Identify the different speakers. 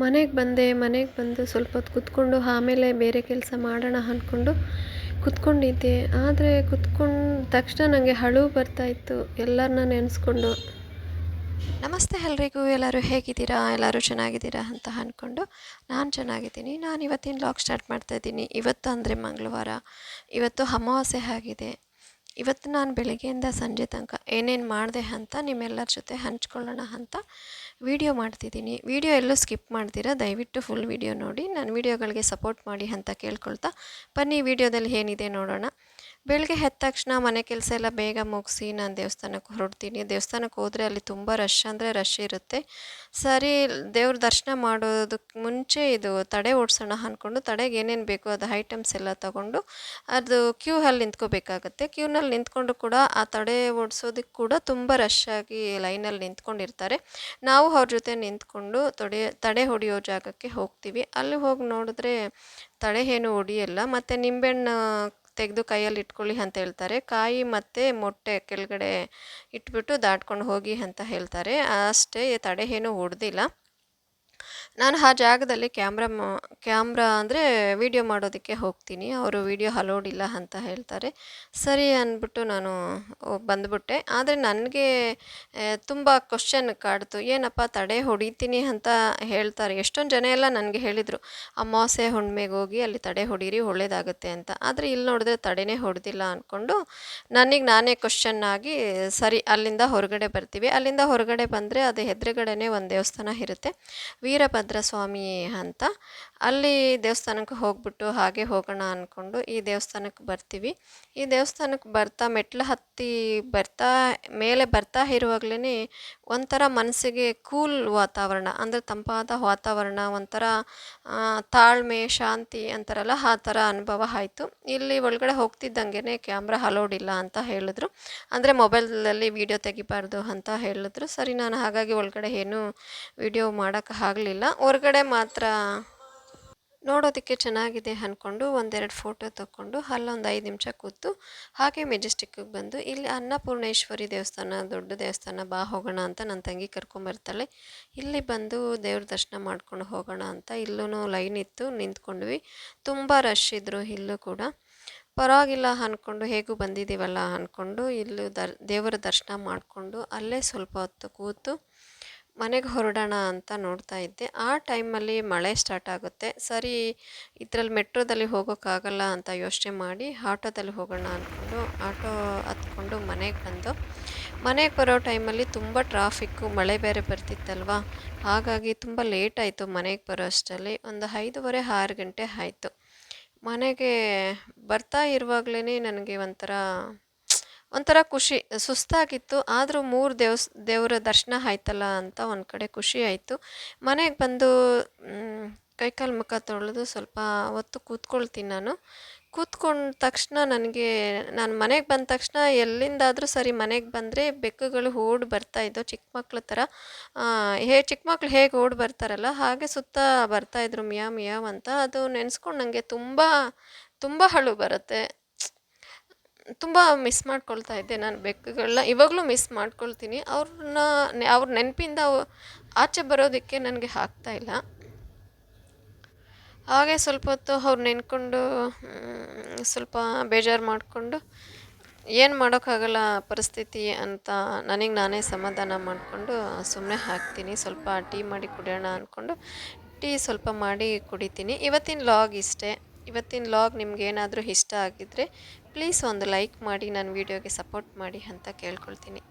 Speaker 1: ಮನೆಗೆ ಬಂದೆ, ಮನೆಗೆ ಬಂದು ಸ್ವಲ್ಪ ಹೊತ್ತು ಕೂತ್ಕೊಂಡು ಆಮೇಲೆ ಬೇರೆ ಕೆಲಸ ಮಾಡೋಣ ಅಂದ್ಕೊಂಡು ಕುತ್ಕೊಂಡಿದ್ದೆ. ಆದರೆ ಕುತ್ಕೊಂಡ ತಕ್ಷಣ ನನಗೆ ಅಳು ಬರ್ತಾಯಿತ್ತು ಎಲ್ಲರನ್ನ ನೆನೆಸ್ಕೊಂಡು. ನಮಸ್ತೆ ಎಲ್ರಿಗೂ, ಎಲ್ಲರೂ ಹೇಗಿದ್ದೀರಾ? ಎಲ್ಲರೂ ಚೆನ್ನಾಗಿದ್ದೀರಾ ಅಂತ ಅಂದ್ಕೊಂಡು ನಾನು ಚೆನ್ನಾಗಿದ್ದೀನಿ. ನಾನು ಇವತ್ತಿನ ಲಾಗ್ ಸ್ಟಾರ್ಟ್ ಮಾಡ್ತಾ ಇದ್ದೀನಿ. ಇವತ್ತು ಅಂದರೆ ಮಂಗಳವಾರ. ಇವತ್ತು ಅಮಾವಾಸ್ಯೆ ಆಗಿದೆ. ಇವತ್ತು ನಾನು ಬೆಳಗ್ಗೆಯಿಂದ ಸಂಜೆ ತನಕ ಏನೇನು ಮಾಡಿದೆ ಅಂತ ನಿಮ್ಮೆಲ್ಲರ ಜೊತೆ ಹಂಚ್ಕೊಳ್ಳೋಣ ಅಂತ ವಿಡಿಯೋ ಮಾಡ್ತಿದ್ದೀನಿ. ವಿಡಿಯೋ ಎಲ್ಲೂ ಸ್ಕಿಪ್ ಮಾಡ್ತೀರಾ ದಯವಿಟ್ಟು ಫುಲ್ ವಿಡಿಯೋ ನೋಡಿ. ನನ್ನ ವಿಡಿಯೋಗಳಿಗೆ ಸಪೋರ್ಟ್ ಮಾಡಿ ಅಂತ ಕೇಳ್ಕೊಳ್ತಾ ಬನ್ನಿ. ವಿಡಿಯೋದಲ್ಲಿ ಏನಿದೆ ನೋಡೋಣ. ಬೆಳಗ್ಗೆ ಎದ್ದ ತಕ್ಷಣ ಮನೆ ಕೆಲಸ ಎಲ್ಲ ಬೇಗ ಮುಗಿಸಿ ನಾನು ದೇವಸ್ಥಾನಕ್ಕೆ ಹೊರಡ್ತೀನಿ. ದೇವಸ್ಥಾನಕ್ಕೆ ಹೋದರೆ ಅಲ್ಲಿ ತುಂಬ ರಶ್ ಅಂದರೆ ರಶ್ ಇರುತ್ತೆ. ಸರಿ, ದೇವ್ರ ದರ್ಶನ ಮಾಡೋದಕ್ಕೆ ಮುಂಚೆ ಇದು ತಡೆ ಓಡಿಸೋಣ ಅಂದ್ಕೊಂಡು ತಡೆಗೆ ಏನೇನು ಬೇಕು ಅದು ಐಟಮ್ಸ್ ಎಲ್ಲ ತಗೊಂಡು ಅದು ಕ್ಯೂ ಅಲ್ಲಿ ನಿಂತ್ಕೋಬೇಕಾಗತ್ತೆ. ಕ್ಯೂನಲ್ಲಿ ನಿಂತ್ಕೊಂಡು ಕೂಡ ಆ ತಡೆ ಓಡಿಸೋದಕ್ಕೆ ಕೂಡ ತುಂಬ ರಶ್ ಆಗಿ ಲೈನಲ್ಲಿ ನಿಂತ್ಕೊಂಡಿರ್ತಾರೆ. ನಾವು ಅವ್ರ ಜೊತೆ ನಿಂತ್ಕೊಂಡು ತೊಡೆ, ತಡೆ ಹೊಡೆಯೋ ಜಾಗಕ್ಕೆ ಹೋಗ್ತೀವಿ. ಅಲ್ಲಿ ಹೋಗಿ ನೋಡಿದ್ರೆ ತಡೆ ಏನು ಹೊಡಿಯಲ್ಲ. ಮತ್ತು ನಿಂಬೆಹಣ್ಣು ತೆಗೆದು ಕೈಯಲ್ಲಿ ಇಟ್ಕೊಳ್ಳಿ ಅಂತ ಹೇಳ್ತಾರೆ. ಕಾಯಿ ಮತ್ತು ಮೊಟ್ಟೆ ಕೆಳಗಡೆ ಇಟ್ಬಿಟ್ಟು ದಾಟ್ಕೊಂಡು ಹೋಗಿ ಅಂತ ಹೇಳ್ತಾರೆ. ಅಷ್ಟೇ ತಡೆ ಏನೂ ಹೊಡೆದಿಲ್ಲ ನಾನು ಆ ಜಾಗದಲ್ಲಿ ಕ್ಯಾಮ್ರಾ ಮಾ, ಕ್ಯಾಮ್ರಾ ಅಂದರೆ ವೀಡಿಯೋ ಮಾಡೋದಕ್ಕೆ ಹೋಗ್ತೀನಿ. ಅವರು ವೀಡಿಯೋ ಅಲೋಡ್ ಇಲ್ಲ ಅಂತ ಹೇಳ್ತಾರೆ. ಸರಿ ಅಂದ್ಬಿಟ್ಟು ನಾನು ಬಂದ್ಬಿಟ್ಟೆ. ಆದರೆ ನನಗೆ ತುಂಬ ಕ್ವಶನ್ ಕಾಡ್ತು. ಏನಪ್ಪ ತಡೆ ಹೊಡಿತೀನಿ ಅಂತ ಹೇಳ್ತಾರೆ. ಎಷ್ಟೊಂದು ಜನ ಎಲ್ಲ ನನಗೆ ಹೇಳಿದರು, ಅಮಾವಾಸ್ಯೆ ಹುಣ್ಮೆಗೆ ಹೋಗಿ ಅಲ್ಲಿ ತಡೆ ಹೊಡೀರಿ, ಒಳ್ಳೇದಾಗುತ್ತೆ ಅಂತ. ಆದರೆ ಇಲ್ಲಿ ನೋಡಿದ್ರೆ ತಡೆನೇ ಹೊಡೆದಿಲ್ಲ ಅಂದ್ಕೊಂಡು ನನಗೆ ನಾನೇ ಕ್ವಶನ್ ಆಗಿ, ಸರಿ, ಅಲ್ಲಿಂದ ಹೊರಗಡೆ ಬರ್ತೀವಿ. ಅಲ್ಲಿಂದ ಹೊರಗಡೆ ಬಂದರೆ ಅದು ಎದುರುಗಡೆನೇ ಒಂದು ದೇವಸ್ಥಾನ ಇರುತ್ತೆ. ವೀರಭದ್ರ ಸ್ವಾಮಿ ಅಂತ. ಅಲ್ಲಿ ದೇವಸ್ಥಾನಕ್ಕೆ ಹೋಗ್ಬಿಟ್ಟು ಹಾಗೆ ಹೋಗೋಣ ಅಂದ್ಕೊಂಡು ಈ ದೇವಸ್ಥಾನಕ್ಕೆ ಬರ್ತೀವಿ. ಈ ದೇವಸ್ಥಾನಕ್ಕೆ ಬರ್ತಾ ಮೆಟ್ಲು ಹತ್ತಿ ಬರ್ತಾ, ಮೇಲೆ ಬರ್ತಾ ಇರುವಾಗಲೇ ಒಂಥರ ಮನಸ್ಸಿಗೆ ಕೂಲ್ ವಾತಾವರಣ, ಅಂದರೆ ತಂಪಾದ ವಾತಾವರಣ, ಒಂಥರ ತಾಳ್ಮೆ, ಶಾಂತಿ ಅಂತಾರಲ್ಲ, ಆ ಥರ ಅನುಭವ ಆಯಿತು. ಇಲ್ಲಿ ಒಳಗಡೆ ಹೋಗ್ತಿದ್ದಂಗೆ ಕ್ಯಾಮ್ರಾ ಅಲೋಡ್ ಇಲ್ಲ ಅಂತ ಹೇಳಿದ್ರು. ಅಂದರೆ ಮೊಬೈಲಲ್ಲಿ ವೀಡಿಯೋ ತೆಗಿಬಾರ್ದು ಅಂತ ಹೇಳಿದ್ರು. ಸರಿ, ನಾನು ಹಾಗಾಗಿ ಒಳಗಡೆ ಏನೂ ವೀಡಿಯೋ ಮಾಡೋಕ್ಕೆ ಆಗಲಿಲ್ಲ. ಹೊರಗಡೆ ಮಾತ್ರ ನೋಡೋದಕ್ಕೆ ಚೆನ್ನಾಗಿದೆ ಅಂದ್ಕೊಂಡು ಒಂದೆರಡು ಫೋಟೋ ತಗೊಂಡು ಅಲ್ಲೊಂದು ಐದು ನಿಮಿಷ ಕೂತು ಹಾಗೆ ಮೆಜೆಸ್ಟಿಕ್ಕಿಗೆ ಬಂದು ಇಲ್ಲಿ ಅನ್ನಪೂರ್ಣೇಶ್ವರಿ ದೇವಸ್ಥಾನ, ದೊಡ್ಡ ದೇವಸ್ಥಾನ, ಬಾ ಹೋಗೋಣ ಅಂತ ನನ್ನ ತಂಗಿ ಕರ್ಕೊಂಬರ್ತಾಳೆ ಇಲ್ಲಿ ಬಂದು ದೇವ್ರ ದರ್ಶನ ಮಾಡ್ಕೊಂಡು ಹೋಗೋಣ ಅಂತ ಇಲ್ಲೂ ಲೈನ್ ಇತ್ತು, ನಿಂತ್ಕೊಂಡ್ವಿ. ತುಂಬ ರಶ್ ಇದ್ದರು ಇಲ್ಲೂ ಕೂಡ. ಪರವಾಗಿಲ್ಲ ಅಂದ್ಕೊಂಡು ಹೇಗೂ ಬಂದಿದ್ದೀವಲ್ಲ ಅಂದ್ಕೊಂಡು ಇಲ್ಲೂ ದರ್ ದೇವರ ದರ್ಶನ ಮಾಡಿಕೊಂಡು ಅಲ್ಲೇ ಸ್ವಲ್ಪ ಹೊತ್ತು ಕೂತು ಮನೆಗೆ ಹೊರಡೋಣ ಅಂತ ನೋಡ್ತಾ ಇದ್ದೆ. ಆ ಟೈಮಲ್ಲಿ ಮಳೆ ಸ್ಟಾರ್ಟ್ ಆಗುತ್ತೆ. ಸರಿ, ಇದರಲ್ಲಿ ಮೆಟ್ರೋದಲ್ಲಿ ಹೋಗೋಕ್ಕಾಗಲ್ಲ ಅಂತ ಯೋಚನೆ ಮಾಡಿ ಆಟೋದಲ್ಲಿ ಹೋಗೋಣ ಅಂದ್ಕೊಂಡು, ಆಟೋ ಹತ್ಕೊಂಡು ಮನೆಗೆ ಬಂದು, ಮನೆಗೆ ಬರೋ ಟೈಮಲ್ಲಿ ತುಂಬ ಟ್ರಾಫಿಕ್ಕು, ಮಳೆ ಬೇರೆ ಬರ್ತಿತ್ತಲ್ವ? ಹಾಗಾಗಿ ತುಂಬ ಲೇಟ್ ಆಯಿತು ಮನೆಗೆ ಬರೋ ಅಷ್ಟರಲ್ಲಿ. ಒಂದು ಐದೂವರೆ, ಆರು ಗಂಟೆ ಆಯಿತು. ಮನೆಗೆ ಬರ್ತಾ ಇರುವಾಗಲೇ ನನಗೆ ಒಂಥರ ಒಂಥರ ಖುಷಿ, ಸುಸ್ತಾಗಿತ್ತು. ಆದರೂ ಮೂರು ದೇವಸ್, ದೇವರ ದರ್ಶನ ಆಯ್ತಲ್ಲ ಅಂತ ಒಂದು ಕಡೆ ಖುಷಿ ಆಯಿತು. ಮನೆಗೆ ಬಂದು ಕೈಕಾಲು ಮುಖ ತೊಳೆದು ಸ್ವಲ್ಪ ಹೊತ್ತು ಕೂತ್ಕೊಳ್ತೀನಿ ನಾನು. ಕೂತ್ಕೊಂಡ ತಕ್ಷಣ ನನಗೆ, ನಾನು ಮನೆಗೆ ಬಂದ ತಕ್ಷಣ ಎಲ್ಲಿಂದಾದರೂ ಸರಿ ಮನೆಗೆ ಬಂದರೆ ಬೆಕ್ಕುಗಳು ಓಡಿ ಬರ್ತಾಯಿದ್ದವು ಚಿಕ್ಕ ಮಕ್ಳ ಥರ ಹೇ ಚಿಕ್ಕ ಮಕ್ಳು ಹೇಗೆ ಓಡಿ ಬರ್ತಾರಲ್ಲ, ಹಾಗೆ ಸುತ್ತ ಬರ್ತಾಯಿದ್ರು ಮಿಯಾ ಮಿಯಾವ್ ಅಂತ. ಅದು ನೆನೆಸ್ಕೊಂಡು ನನಗೆ ತುಂಬ ತುಂಬ ಹಳು ಬರುತ್ತೆ. ತುಂಬ ಮಿಸ್ ಮಾಡ್ಕೊಳ್ತಾ ಇದ್ದೆ ನಾನು ಬೆಕ್ಕುಗಳನ್ನ. ಇವಾಗಲೂ ಮಿಸ್ ಮಾಡ್ಕೊಳ್ತೀನಿ. ಅವ್ರನ್ನ ಅವ್ರ ನೆನಪಿಂದ ಆಚೆ ಬರೋದಕ್ಕೆ ನನಗೆ ಆಗ್ತಾ ಇಲ್ಲ. ಹಾಗೆ ಸ್ವಲ್ಪ ಹೊತ್ತು ಅವ್ರು ನೆನ್ಕೊಂಡು ಸ್ವಲ್ಪ ಬೇಜಾರು ಮಾಡಿಕೊಂಡು, ಏನು ಮಾಡೋಕ್ಕಾಗಲ್ಲ ಪರಿಸ್ಥಿತಿ ಅಂತ ನನಗೆ ನಾನೇ ಸಮಾಧಾನ ಮಾಡಿಕೊಂಡು ಸುಮ್ಮನೆ ಹಾಕ್ತೀನಿ. ಸ್ವಲ್ಪ ಟೀ ಮಾಡಿ ಕುಡಿಯೋಣ ಅಂದ್ಕೊಂಡು ಟೀ ಸ್ವಲ್ಪ ಮಾಡಿ ಕುಡಿತೀನಿ. ಇವತ್ತಿನ ಲಾಗ್ ಇಷ್ಟೇ. ಇವತ್ತಿನ ಲಾಗ್ ನಿಮ್ಗೆ ಏನಾದರೂ ಇಷ್ಟ ಆಗಿದ್ದರೆ ಪ್ಲೀಸ್ ಒಂದು ಲೈಕ್ ಮಾಡಿ ನನ್ನ ವೀಡಿಯೋಗೆ ಸಪೋರ್ಟ್ ಮಾಡಿ ಅಂತ ಕೇಳ್ಕೊಳ್ತೀನಿ.